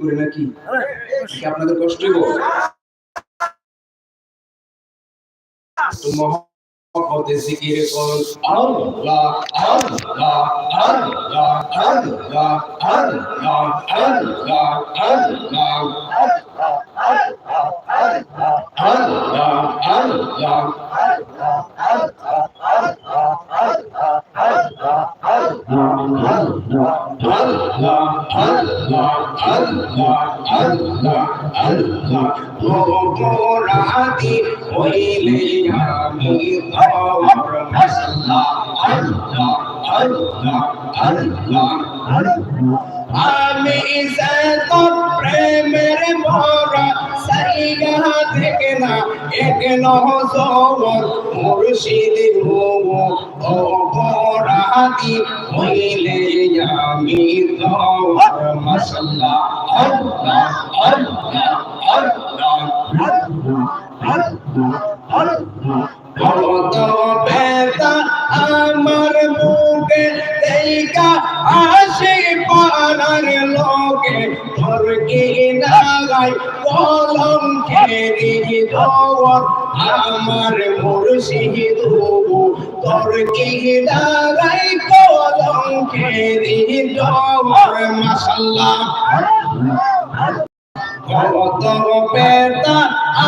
করে নাকি আপনাদের কষ্ট মহব্বতে জিকির করুন আল্লাহ আল্লাহ আল্লাহ আল্লাহ আল্লাহ আল্লাহ আল্লাহ আল্লাহ আল্লাহ আল্লাহ আল্লাহ আল্লাহ আল্লাহ আল্লাহ মোরাদি হইলে আমি তোর মশলা আল্লাহ আল্লাহ আল্লাহ আমি ইজ্জত প্রেমের ভরা সাইগা থেকে না এক নহজর মুর্শিদের ভব অপরাধি মহিলে আমি তোর মশলা আল্লাহ আল্লাহ আল্লাহ আল্লাহ আল্লাহ। বেতা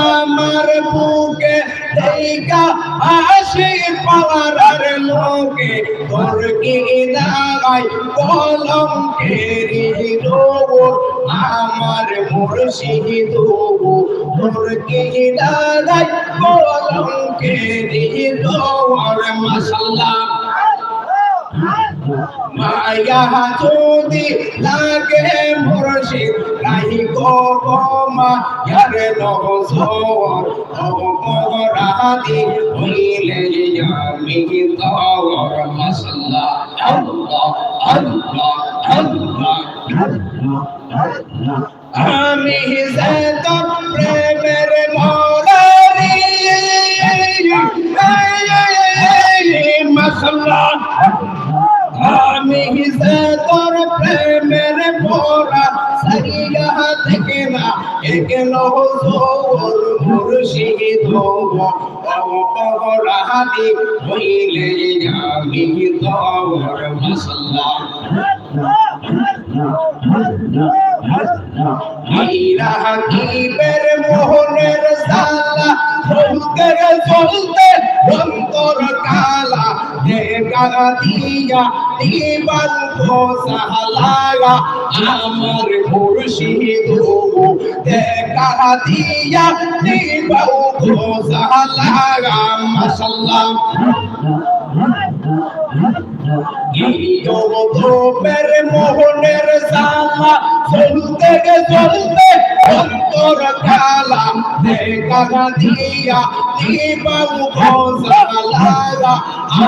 আমার বুকে দেখা আসে পাওয়ার লোকে তোর কি দাগাই কলম কেরি দেবো আমার মুর্শিদ তোর কি দাগাই কলম কেরি দেওয়ার মাসাল্লাহ মায়া যদি লাগে মুর্শিদ রাহি গো মা ইয়ার নহজর অপরাধী হইলে আমি তোর মশলা আল্লাহ আল্লাহ আল্লাহ আমি যে তোর প্রেমের মরারি মশলা আমি যে তোর প্রেমের মোরা সারিয়া থেকে না। একেন জোর মুর্শিদ অপরাধী হইলে আমি তোর মশলা। মীরা হাকিমের মোহনের সালা চলতে চলতে অন্তর কালা দেখা দিয়া দিবান সাহালাগা আমার মুর্শিদ দেখা দিয়া দিবান সাহালাগা মাশাল্লাহ। ধোপের মোহনের সামা চলতে গে চলতে অন্তর কালাম দেখা দিয়া দিবাউ ঘোষালারা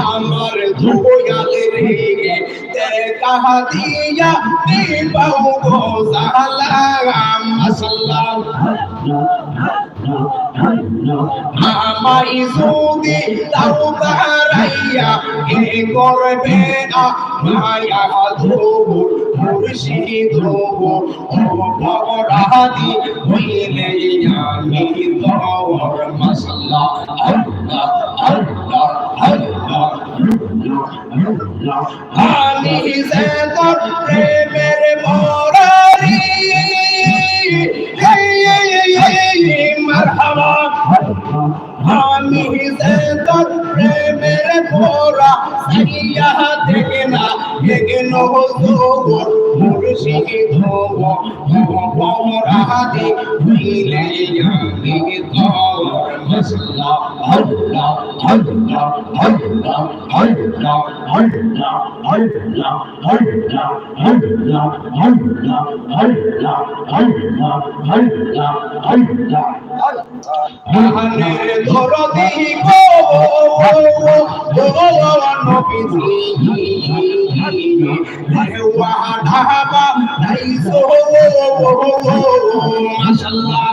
আমার ধুয়াল রেগে দেখা দিয়া দিবাউ ঘোষালারা মশাল্লা আমায় সুদি দাও তারাইয়া হে করবে আমায় আধুর মুর্শিদ হব অপরাধী হইলে আমি ধর মশলা আল্লাহ আল্লাহ আল্লাহ আল্লাহ আল্লাহ আল্লাহ। আল্লাহ ধর দিব ঢাবা মাশাল্লাহ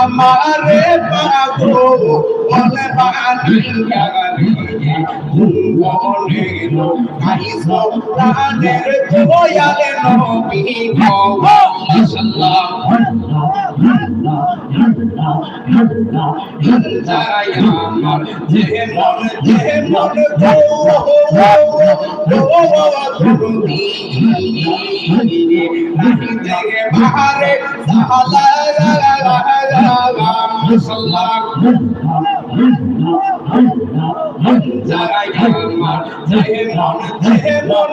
আমারে পাবো বলে বানিয়া মনে কাইস প্রাণের দয়ালে নবী মাশাআল্লাহ যাই আমার যে মন যে মন গো গো তুমি নাহি থেকে বাহারে সালা লা লা লা লা মাশাআল্লাহ যাই আমার যে মন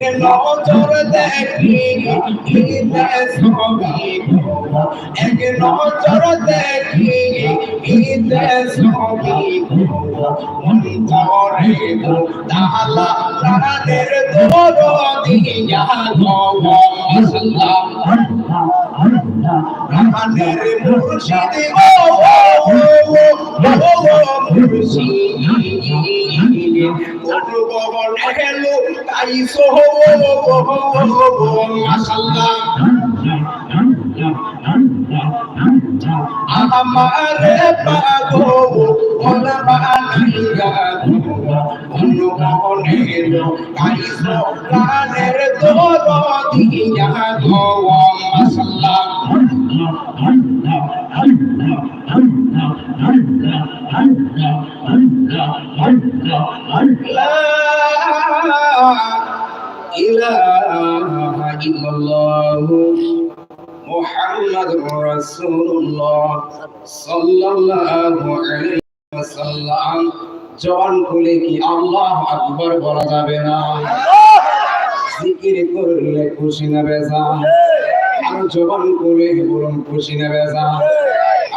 নজর দেখি এক নজর দেখি তালা প্রাণের দর দিয়া গো মাশাআল্লাহ প্রাণের মুর্শিদ গো মুর্শিদ অনুভবন হেলো কাইসো মাশাআল্লাহ আমারে পাগো ওলা বানাইয়া অনুভবন হেলো কাইসো প্রাণের দর দিয়া গো আলাইহি ওয়াসাল্লাম জবান কি আল্লাহ আকবার বলা যাবে না খুশি আর জবান বলুন খুশি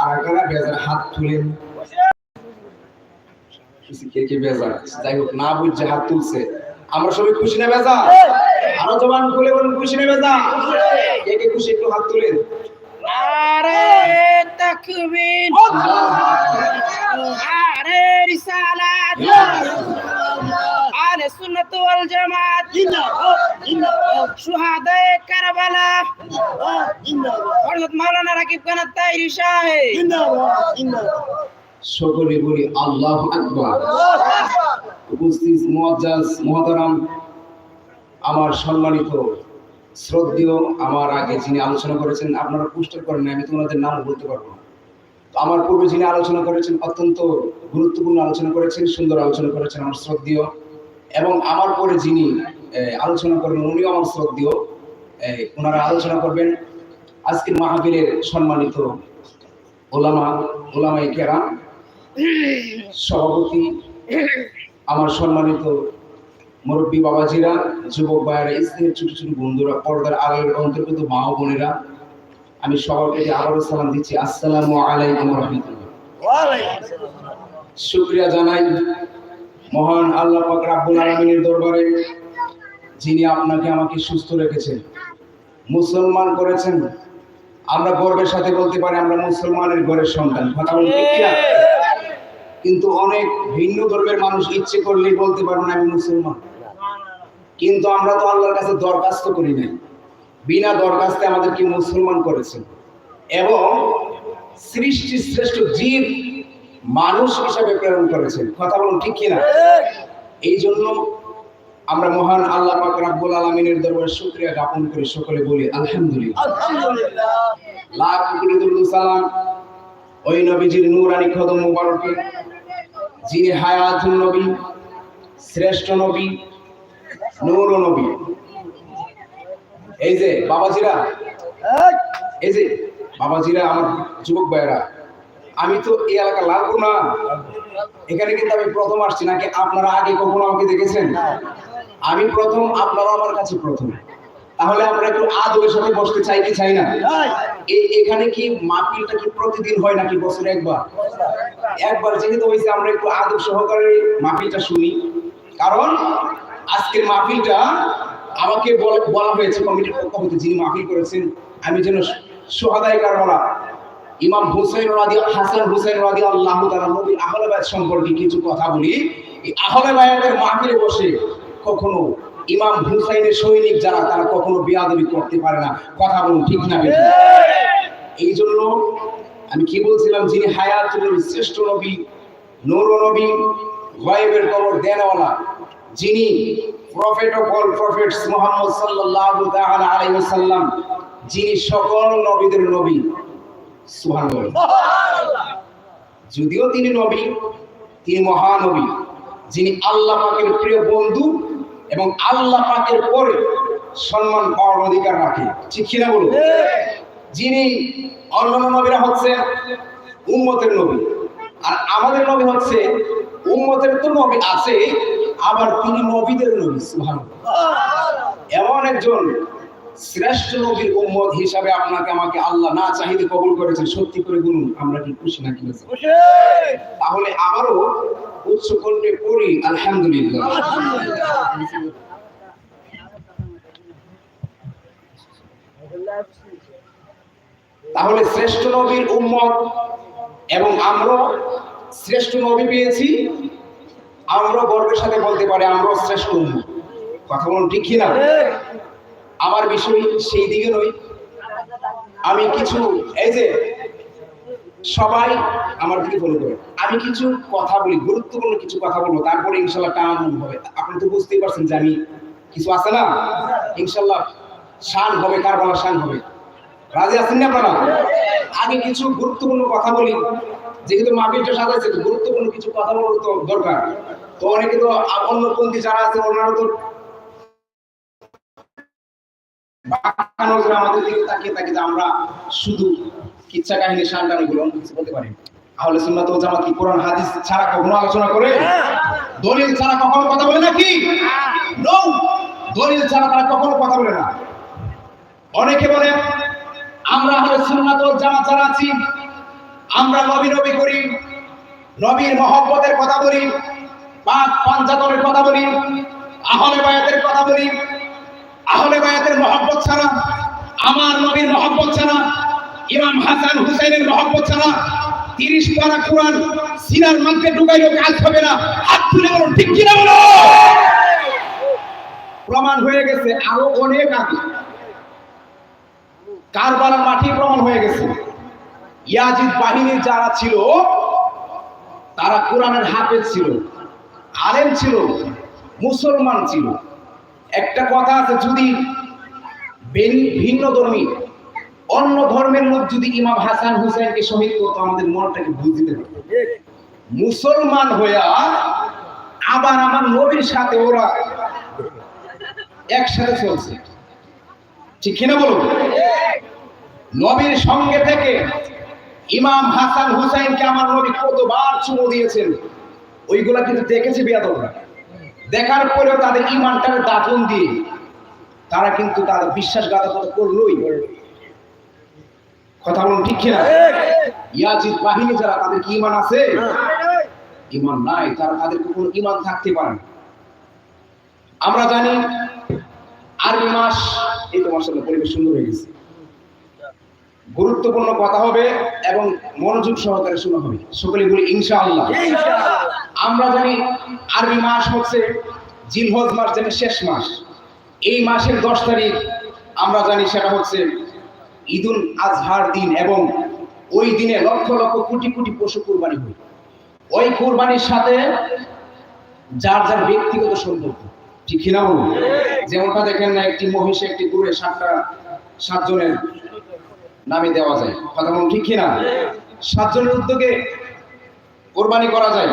আর কারা বেজার হাত তুলেন কে কে বেজা যাই হোক, না বুঝছে হাত আমরা সবাই খুশি না বেজা আরও জবান খুলে বলুন, খুশি না বেজা কে কে খুশি, একটু হাত তুলেন। আরে তাকবীর। আরে রিসালাত। আরে সুন্নাত ওয়াল জামাত। শুহাদায়ে কারবালা। হযরত মাওলানা রাকিব খান তাইরি সাহেব। সকলে বলি আল্লাহ আকবার। উপস্থিত মুআজ্জাজ মুহতারাম, আমার সম্মানিত শ্রদ্ধেয়, আমার আগে যিনি আলোচনা করেছেন, আপনারা পুস্টার করেন আমি তো ওনাদের নাম বলতে পারব না। আমার পূর্বে যিনি আলোচনা করেছেন, অত্যন্ত গুরুত্বপূর্ণ আলোচনা করেছেন, সুন্দর আলোচনা করেছেন আমার শ্রদ্ধেয়, এবং আমার পরে যিনি আলোচনা করবেন, উনিও আমার শ্রদ্ধেয় ওনারা আলোচনা করবেন। আজকের মাহবীরের সম্মানিত ওলামা ওলামাই কেরাম সভাপতি, আমার সম্মানিত মুরব্বী বাবাজিরা, যুবক ভাইয়েরা স্ত্রীর ছোট ছোট বন্ধুরা, পর্দার আগের অন্তর্গত মা বোনেরা, আমি প্রতি আবারও সালাম দিচ্ছি। আসসালামু আলাইকুম রহমতুল্লাহ। শুক্রিয়া জানাই মহান আল্লাহ পাক রাব্বুল আলামিনের দরবারে, যিনি আপনাকে আমাকে সুস্থ রেখেছেন, মুসলমান করেছেন। আমরা গর্বের সাথে বলতে পারি, আমরা মুসলমানের ঘরের সন্তান। কথা বলতে? কিন্তু অনেক ভিন্ন ধর্মের মানুষ ইচ্ছে করলেই বলতে পারব না আমি মুসলমান। কিন্তু আমরা তো আল্লাহর কাছে দরখাস্ত করি নাই। বিনা দরখাস্তে আমাদেরকে মুসলমান করেছেন এবং সৃষ্টি শ্রেষ্ঠ জীব মানুষ হিসাবে প্রেরণ করেছেন কথা বলুন ঠিক কিনা? এই জন্য আমরা মহান আল্লাহ পাক রাব্বুল আলামিনের দরবারে শুকরিয়া জ্ঞাপন করি সকলে বলি আলহামদুলিল্লাহ। লাখ কোটি দরুদ সালাম। ওই নবীজির নূরানি কদম মুবারকে যিনি হায়াতুন নবী শ্রেষ্ঠ নবী নূর নবী। এই যে বাবাজিরা এই! যে বাবাজিরা আমার যুবক ভাইরা আমি তো এই এলাকা লাগবো না। এখানে কিন্তু আমি প্রথম আসছি নাকি আপনারা আগে কখনো আমাকে দেখেছেন? আমি প্রথম আপনারা আমার কাছে প্রথম। তাহলে আমরা একটু আদরের সাথে বসতে চাই কি চাই না? এখানে কি মাহফিলটা কি প্রতিদিন হয় নাকি বছরে একবার? একবার যেহেতু হয়েছে আমরা একটু আদর সহকারে মাহফিলটা শুনি। কারণ আজকের মাহফিলটা আমাকে বলা হয়েছে কমিটির পক্ষ হতে যিনি মাহফিল করেছেন আমি যেন সোহাদাই কারবালা ইমাম হুসেন রাদি হাসান হুসেন রাদি আল্লাহ তাআলা নবী আহলে সম্পর্কে কিছু কথা বলি। এই আহলে বায়াতের মাহফিলে বসে কখনো ইমাম হুসাইনের সৈনিক যারা তারা কখনো বেয়াদবি করতে পারে না। কথা বলুন ঠিক না এই জন্য আমি কি বলছিলাম যিনি হায়াতুল শ্রেষ্ঠ নবী নূর নবী গায়েবের খবর দেনওয়ালা যিনি prophet of all prophets Muhammad সাল্লাল্লাহু তাআলা আলাইহি ওয়াসাল্লাম যিনি সকল নবীদের নবী। সুবহানাল্লাহ। যদিও তিনি নবী তিনি মহানবী যিনি আল্লাহ পাকের প্রিয় বন্ধু এবং আল্লাহ পাকের পরে সম্মান পাওয়ার অধিকার রাখে। ঠিক কিনা বলুন? যিনি অন্যান্য নবীরা হচ্ছে উম্মতের নবী। আর আমাদের নবী হচ্ছে উম্মতের তো নবী আছে আবার তিনি নবীদের নবী সুবহানাল্লাহ। এমন একজন শ্রেষ্ঠ নবীর উম্মত হিসাবে আপনাকে আমাকে আল্লাহ না চাহিদে কবুল করেছেন সত্যি করে বলুন আমরা কি খুশি নাকি তাহলে আবারও উচ্চ পড়ি আলহামদুলিল্লাহ। তাহলে শ্রেষ্ঠ নবীর উম্মত এবং আমরা শ্রেষ্ঠ নবী পেয়েছি আমরা গর্বের সাথে বলতে পারি আমরাও শ্রেষ্ঠ উম্মত। কথা বলুন ঠিক কিনা? আমার বিষয় সেই দিকে নই আমি কিছু, এই যে সবাই আমার দিকে ফলো করে। আমি কিছু কথা বলি, গুরুত্বপূর্ণ কিছু কথা বলব, তারপরে ইনশাল্লাহ টান হবে। আপনি তো বুঝতেই পারছেন যে আমি কিছু আছে না? ইনশাল্লাহ শান হবে কারবালা শান হবে। রাজি আছেন না আপনারা? আগে কিছু গুরুত্বপূর্ণ কথা বলি, যেহেতু মাহফিলটা সাজাইছে, তো গুরুত্বপূর্ণ কিছু কথা বলার তো দরকার। তো অনেকে তো অন্য পন্থী যারা আছে, ওনারা তো আমাদের দিকে তাকিয়ে থাকে যে আমরা শুধু কিচ্ছা কাহিনী শানটানি গুলো কিছু বলতে পারি আহলে সুন্নাত ওয়াল জামাত কি কোরআন, হাদিস ছাড়া কখনো আলোচনা করে? দলিল ছাড়া কখনো কথা বলে নাকি? নো দলিল ছাড়া তারা কখনো কথা বলে না। অনেকে বলে, আমরা আহলে সুন্নাত ওয়াল জামাত যারা আছি, আমরা নবী নবী করি, নবীর মহব্বতের কথা বলি, পাক পাঞ্জাতনের কথা বলি, আহলে বায়াতের কথা বলি, আহলে বায়াতের মহব্বত ছাড়া, আমার নবীর মহব্বত ছাড়া ইমাম হাসান হুসাইনের মহব্বত ছাড়া তিরিশ পারা কোরআন সিনার মধ্যে ঢুকাইলেও কাজ হবে না। হাত তুলে বলুন, ঠিক কিনা বলো প্রমাণ হয়ে গেছে আরও অনেক আগে। কারবালার মাটি প্রমাণ হয়ে গেছে। ইয়াজিদ বাহিনীর যারা ছিল, তারা কোরআনের হাফেজ ছিল, আলেম ছিল, মুসলমান ছিল। একটা কথা আছে, যদি ভিন্ন ধর্মী অন্য ধর্মের লোক যদি ইমাম হাসান হুসেনকে শহীদ করতো, আমাদের মনটাকে বুঝ দিতে পারতো। মুসলমান হইয়া আবার আমার নবীর সাথে ওরা একসাথে চলছে। ঠিক কিনা বলুন? নবীর সঙ্গে থেকে ইমাম হাসান হুসাইনকে আমার নবী কতবার চুমো দিয়েছেন, ওইগুলা কিন্তু দেখেছে বিয়াদবরা। দেখার পরেও তাদের ইমানটাকে দাফন দিয়ে তারা কিন্তু তাদের বিশ্বাসঘাতকতা করলোই। কথা বলুন ঠিক কিনা? ইয়াজিদ বাহিনী যারা তাদের কি ইমান আছে? ইমান নাই তারা তাদের কোনো ইমান থাকতে পারে না। আমরা জানি আরবি মাস এই তো মাসাল্লাহ পরিবেশ সুন্দর হয়ে গেছে। গুরুত্বপূর্ণ কথা হবে এবং মনোযোগ সহকারে শোনা হবে। সকলে বলি ইনশাআল্লাহ। আমরা জানি আরবি মাস হচ্ছে জিলহজ মাস যেটা শেষ মাস। এই মাসের দশ তারিখ আমরা জানি সেটা হচ্ছে ঈদুল আজহার দিন এবং ওই দিনে লক্ষ লক্ষ কোটি কোটি পশু কুরবানি হয় ওই কুরবানির সাথে যার যার ব্যক্তিগত সম্পর্ক, ঠিক কিনা যেমনটা দেখেন না, একটি মহিষে, একটি গুড়ে সাতটা সাতজনের নামে দেওয়া যায়। কথা বলুন, ঠিক কিনা সাতজনের উদ্যোগে কোরবানি করা যায়।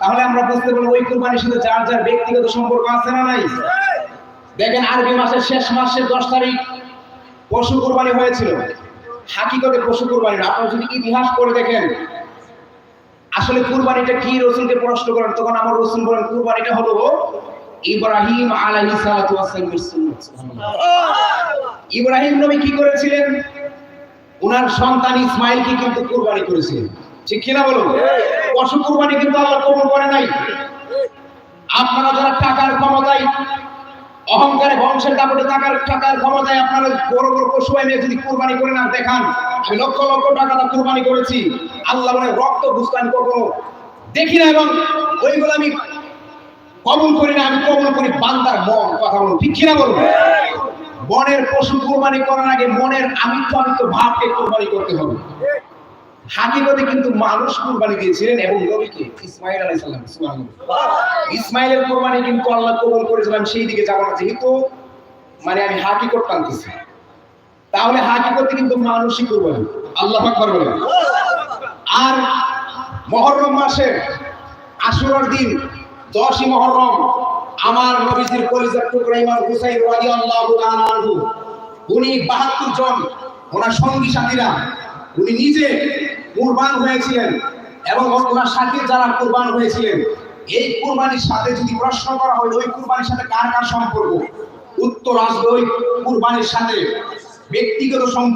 তাহলে আমরা বুঝতে পারব ওই কোরবানির সাথে যার যার ব্যক্তিগত সম্পর্ক আছে না নাই? দেখেন আরবি মাসের শেষ মাসের দশ তারিখ পশু কোরবানি হয়েছিল। হাকিকতে পশু কোরবানি। আপনারা যদি ইতিহাস পড়ে দেখেন, আসলে কুরবানিটা কি রসুলকে প্রশ্ন করেন, তখন আমার রসুল বলেন, কুরবানিটা হলো ইব্রাহিম আলাইহিস সালাতু ইব্রাহিম নবী কি করেছিলেন? উনার সন্তান ইসমাইলকে কিন্তু কুরবানি করেছিলেন। ঠিক কিনা বলুন পশু কুরবানি কিন্তু আল্লাহ কবুল করে নাই। আপনারা যারা টাকার ক্ষমতায় অহংকারে বংশের দাপটে টাকার টাকার ক্ষমতায় আপনারা বড় বড় পশু এনে যদি কোরবানি করে না দেখান, আমি লক্ষ লক্ষ টাকা কুরবানি করেছি। আল্লাহ মানে রক্ত ঘুষকান কখনো দেখি না এবং ওইগুলো আমি কবল করি না, আমি কবল করি বান্দার মন, কথা বলুন, ঠিক কিনা বলুন? মনের পশু কোরবানি করার আগে মনের আমিত্ব আমিত্ব ভাবকে কোরবানি করতে হবে। হাকিকতে কিন্তু মানুষ কুরবানি দিয়েছিলেন এবং নবীকে ইসমাইল আলাইহিস সালাম, সুবহানাল্লাহ। ইসমাইলের কোরবানি কিন্তু আল্লাহ কবুল করেছিলাম সেই দিকে যাব না। যেহেতু মানে আমি হাকিকত টানতেছি তাহলে হাকিকতে কিন্তু মানুষই কোরবানি। আল্লাহ আকবার বলেন। আর মহররম মাসের আশুরার দিন, দশই মহররম আমার নবীজির কলিজার টুকরা ইমাম হুসাইন রাদিয়াল্লাহু তাআলা আনহু, উনি 72 জন, ওনার সঙ্গী সাথীরা, উনি নিজে কুরবান হয়েছিলেন এবং ওনার সাথে যারা কুরবান হয়েছিলেন, এই কুরবানির সাথে যদি প্রশ্ন করা হয়, ওই কুরবানির সাথে কার কার সম্পর্ক? উত্তর আসবে ওই কুরবানির সাথে ব্যক্তিগত সম্পর্ক।